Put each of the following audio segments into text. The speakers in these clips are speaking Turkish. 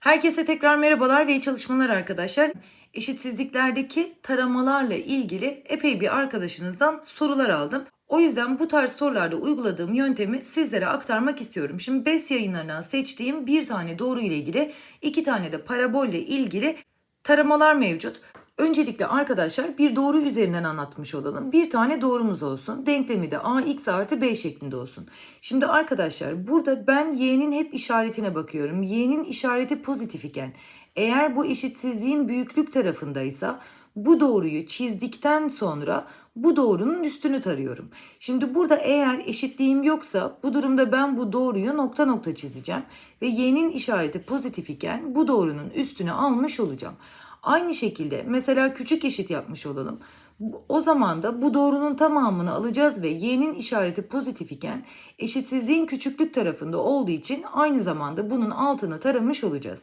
Herkese tekrar merhabalar ve iyi çalışmalar arkadaşlar. Eşitsizliklerdeki taramalarla ilgili epey bir arkadaşınızdan sorular aldım. O yüzden bu tarz sorularda uyguladığım yöntemi sizlere aktarmak istiyorum. Şimdi BES yayınlarından seçtiğim bir tane doğru ile ilgili, iki tane de parabolle ilgili taramalar mevcut. Öncelikle arkadaşlar bir doğru üzerinden anlatmış olalım. Bir tane doğrumuz olsun. Denklemi de ax artı b şeklinde olsun. Şimdi arkadaşlar burada ben y'nin hep işaretine bakıyorum. y'nin işareti pozitif iken eğer bu eşitsizliğin büyüklük tarafındaysa bu doğruyu çizdikten sonra bu doğrunun üstünü tarıyorum. Şimdi burada eğer eşitliğim yoksa bu durumda ben bu doğruyu nokta nokta çizeceğim ve y'nin işareti pozitif iken bu doğrunun üstünü almış olacağım. Aynı şekilde mesela küçük eşit yapmış olalım. O zaman da bu doğrunun tamamını alacağız ve y'nin işareti pozitif iken eşitsizliğin küçüklük tarafında olduğu için aynı zamanda bunun altını taramış olacağız.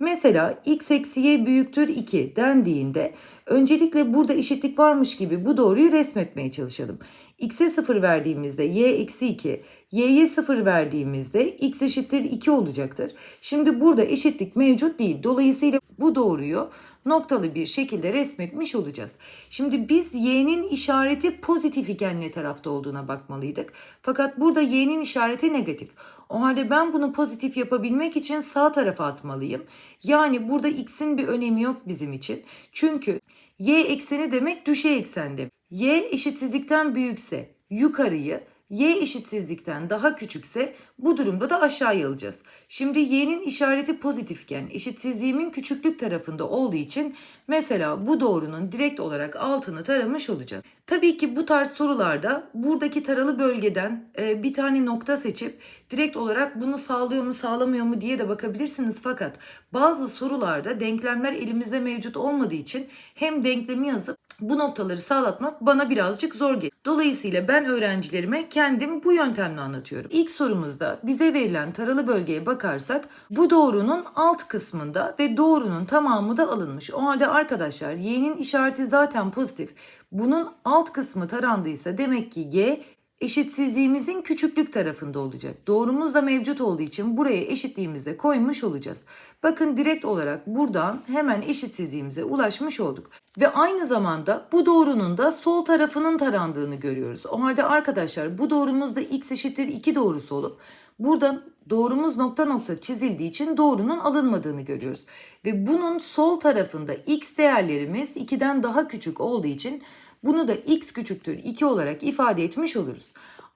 Mesela x eksi y büyüktür 2 dendiğinde öncelikle burada eşitlik varmış gibi bu doğruyu resmetmeye çalışalım. x'e 0 verdiğimizde y eksi 2, y'ye 0 verdiğimizde x eşittir 2 olacaktır. Şimdi burada eşitlik mevcut değil. Dolayısıyla bu doğruyu noktalı bir şekilde resmetmiş olacağız. Şimdi biz y'nin işareti pozitif iken ne tarafta olduğuna bakmalıydık. Fakat burada y'nin işareti negatif. O halde ben bunu pozitif yapabilmek için sağ tarafa atmalıyım. Yani burada x'in bir önemi yok bizim için. Çünkü y ekseni demek düşey eksende. y eşitsizlikten büyükse yukarıyı, y eşitsizlikten daha küçükse bu durumda da aşağıya alacağız. Şimdi y'nin işareti pozitifken eşitsizliğimin küçüklük tarafında olduğu için mesela bu doğrunun direkt olarak altını taramış olacağız. Tabii ki bu tarz sorularda buradaki taralı bölgeden e, bir tane nokta seçip direkt olarak bunu sağlıyor mu sağlamıyor mu diye de bakabilirsiniz. Fakat bazı sorularda denklemler elimizde mevcut olmadığı için hem denklemi yazıp bu noktaları sağlatmak bana birazcık zor geliyor. Dolayısıyla ben öğrencilerime kendim bu yöntemle anlatıyorum. İlk sorumuzda bize verilen taralı bölgeye bakarsak bu doğrunun alt kısmında ve doğrunun tamamı da alınmış. O halde arkadaşlar y'nin işareti zaten pozitif. Bunun alt kısmı tarandıysa demek ki y eşitsizliğimizin küçüklük tarafında olacak. Doğrumuz da mevcut olduğu için buraya eşitliğimizi koymuş olacağız. Bakın direkt olarak buradan hemen eşitsizliğimize ulaşmış olduk. Ve aynı zamanda bu doğrunun da sol tarafının tarandığını görüyoruz. O halde arkadaşlar bu doğrumuzda x eşittir 2 doğrusu olup buradan doğrumuz nokta nokta çizildiği için doğrunun alınmadığını görüyoruz. Ve bunun sol tarafında x değerlerimiz 2'den daha küçük olduğu için bunu da x küçüktür 2 olarak ifade etmiş oluruz.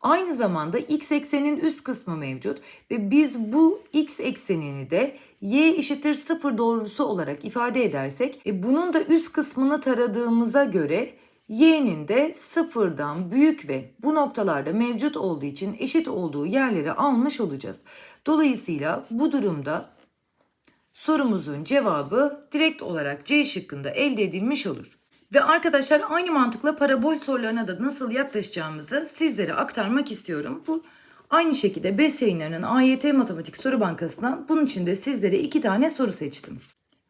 Aynı zamanda x eksenin üst kısmı mevcut ve biz bu x eksenini de y eşittir 0 doğrusu olarak ifade edersek e, bunun da üst kısmını taradığımıza göre y'nin de sıfırdan büyük ve bu noktalarda mevcut olduğu için eşit olduğu yerleri almış olacağız. Dolayısıyla bu durumda sorumuzun cevabı direkt olarak C şıkkında elde edilmiş olur. Ve arkadaşlar aynı mantıkla parabol sorularına da nasıl yaklaşacağımızı sizlere aktarmak istiyorum. Bu aynı şekilde BES yayınlarının AYT Matematik Soru Bankası'ndan bunun için de sizlere iki tane soru seçtim.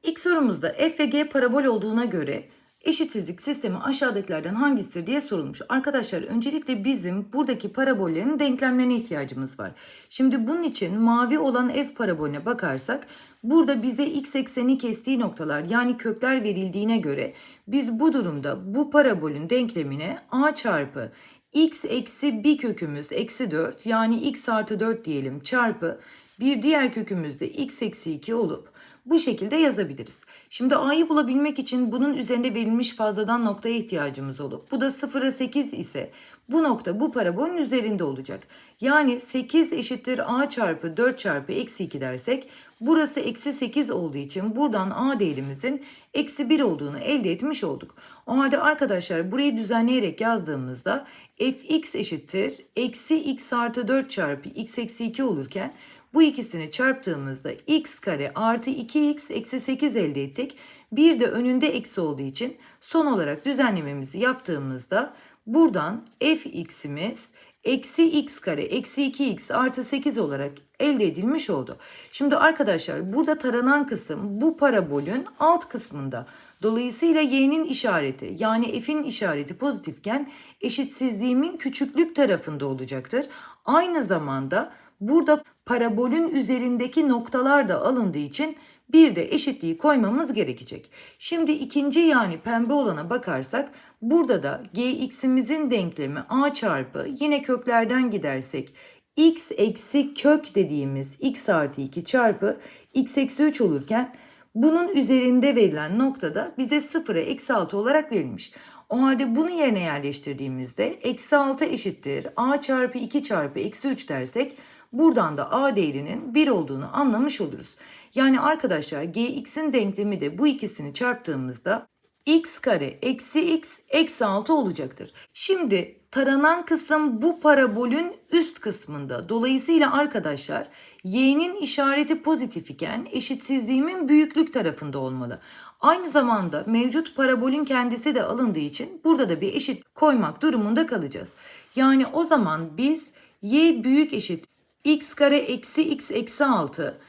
İlk sorumuzda f ve g parabol olduğuna göre eşitsizlik sistemi aşağıdakilerden hangisidir diye sorulmuş. Arkadaşlar öncelikle bizim buradaki parabollerin denklemlerine ihtiyacımız var. Şimdi bunun için mavi olan f parabolüne bakarsak burada bize x ekseni kestiği noktalar yani kökler verildiğine göre biz bu durumda bu parabolün denklemine a çarpı x eksi bir kökümüz eksi 4 yani x artı 4 diyelim çarpı bir diğer kökümüz de x eksi 2 olup bu şekilde yazabiliriz. Şimdi a'yı bulabilmek için bunun üzerinde verilmiş fazladan noktaya ihtiyacımız olup bu da 0'a 8 ise bu nokta bu parabolün üzerinde olacak. Yani 8 eşittir a çarpı 4 çarpı eksi 2 dersek burası eksi 8 olduğu için buradan a değerimizin eksi 1 olduğunu elde etmiş olduk. O halde arkadaşlar burayı düzenleyerek yazdığımızda fx eşittir eksi x artı 4 çarpı x eksi 2 olurken bu ikisini çarptığımızda x kare artı 2x eksi 8 elde ettik. Bir de önünde eksi olduğu için son olarak düzenlememizi yaptığımızda buradan fx'imiz eksi x kare eksi 2x artı 8 olarak elde edilmiş oldu. Şimdi arkadaşlar burada taranan kısım bu parabolün alt kısmında. Dolayısıyla y'nin işareti yani f'in işareti pozitifken eşitsizliğimin küçüklük tarafında olacaktır. Aynı zamanda burada parabolün üzerindeki noktalar da alındığı için bir de eşitliği koymamız gerekecek. Şimdi ikinci yani pembe olana bakarsak burada da gx'imizin denklemi a çarpı yine köklerden gidersek x eksi kök dediğimiz x artı 2 çarpı x eksi 3 olurken bunun üzerinde verilen noktada bize 0'a eksi 6 olarak verilmiş. O halde bunu yerine yerleştirdiğimizde eksi 6 eşittir a çarpı 2 çarpı eksi 3 dersek buradan da a değerinin 1 olduğunu anlamış oluruz. Yani arkadaşlar gx'in denklemi de bu ikisini çarptığımızda x kare eksi x eksi 6 olacaktır. Şimdi taranan kısım bu parabolün üst kısmında. Dolayısıyla arkadaşlar y'nin işareti pozitif iken eşitsizliğimin büyüklük tarafında olmalı. Aynı zamanda mevcut parabolün kendisi de alındığı için burada da bir eşit koymak durumunda kalacağız. Yani o zaman biz y büyük eşit x kare eksi x eksi 6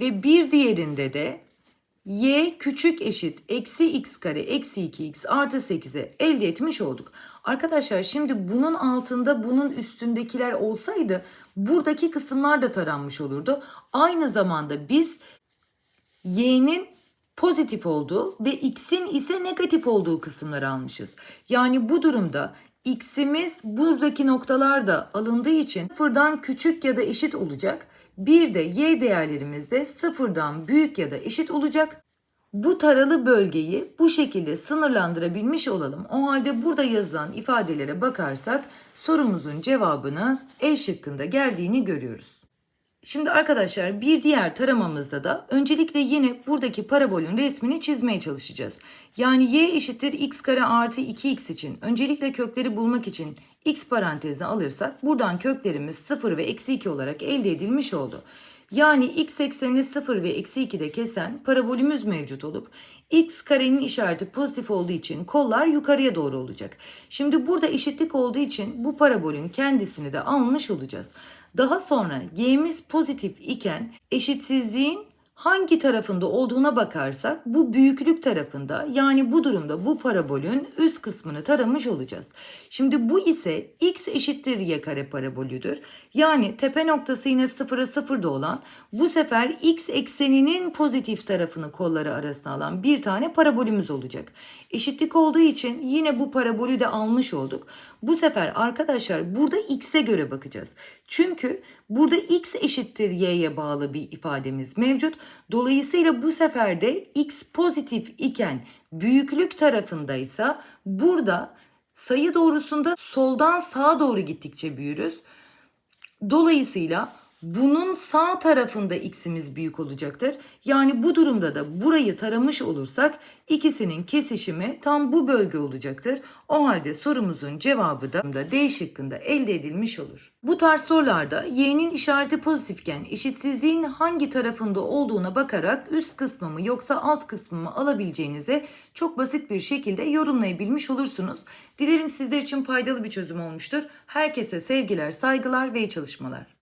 ve bir diğerinde de y küçük eşit eksi x kare eksi 2x artı 8'e elde etmiş olduk. Arkadaşlar şimdi bunun altında bunun üstündekiler olsaydı buradaki kısımlar da taranmış olurdu. Aynı zamanda biz y'nin pozitif olduğu ve x'in ise negatif olduğu kısımları almışız. Yani bu durumda x'imiz buradaki noktalarda alındığı için sıfırdan küçük ya da eşit olacak. Bir de y değerlerimiz de sıfırdan büyük ya da eşit olacak. Bu taralı bölgeyi bu şekilde sınırlandırabilmiş olalım. O halde burada yazılan ifadelere bakarsak sorumuzun cevabını E şıkkında geldiğini görüyoruz. Şimdi arkadaşlar bir diğer taramamızda da öncelikle yine buradaki parabolün resmini çizmeye çalışacağız. Yani y eşittir x kare artı 2x için öncelikle kökleri bulmak için x parantezine alırsak buradan köklerimiz 0 ve eksi 2 olarak elde edilmiş oldu. Yani x eksenini 0 ve eksi 2'de kesen parabolümüz mevcut olup x karenin işareti pozitif olduğu için kollar yukarıya doğru olacak. Şimdi burada eşitlik olduğu için bu parabolün kendisini de almış olacağız. Daha sonra y'miz pozitif iken eşitsizliğin hangi tarafında olduğuna bakarsak bu büyüklük tarafında yani bu durumda bu parabolün üst kısmını taramış olacağız. Şimdi bu ise x eşittir y kare parabolüdür. Yani tepe noktası yine sıfıra sıfırda olan bu sefer x ekseninin pozitif tarafını kolları arasına alan bir tane parabolümüz olacak. Eşitlik olduğu için yine bu parabolü de almış olduk. Bu sefer arkadaşlar burada x'e göre bakacağız. Çünkü burada x eşittir y'ye bağlı bir ifademiz mevcut. Dolayısıyla bu sefer de x pozitif iken büyüklük tarafındaysa burada sayı doğrusunda soldan sağa doğru gittikçe büyürüz. Dolayısıyla bunun sağ tarafında x'imiz büyük olacaktır. Yani bu durumda da burayı taramış olursak ikisinin kesişimi tam bu bölge olacaktır. O halde sorumuzun cevabı da D şıkkında elde edilmiş olur. Bu tarz sorularda y'nin işareti pozitifken eşitsizliğin hangi tarafında olduğuna bakarak üst kısmımı yoksa alt kısmımı alabileceğinize çok basit bir şekilde yorumlayabilmiş olursunuz. Dilerim sizler için faydalı bir çözüm olmuştur. Herkese sevgiler, saygılar ve iyi çalışmalar.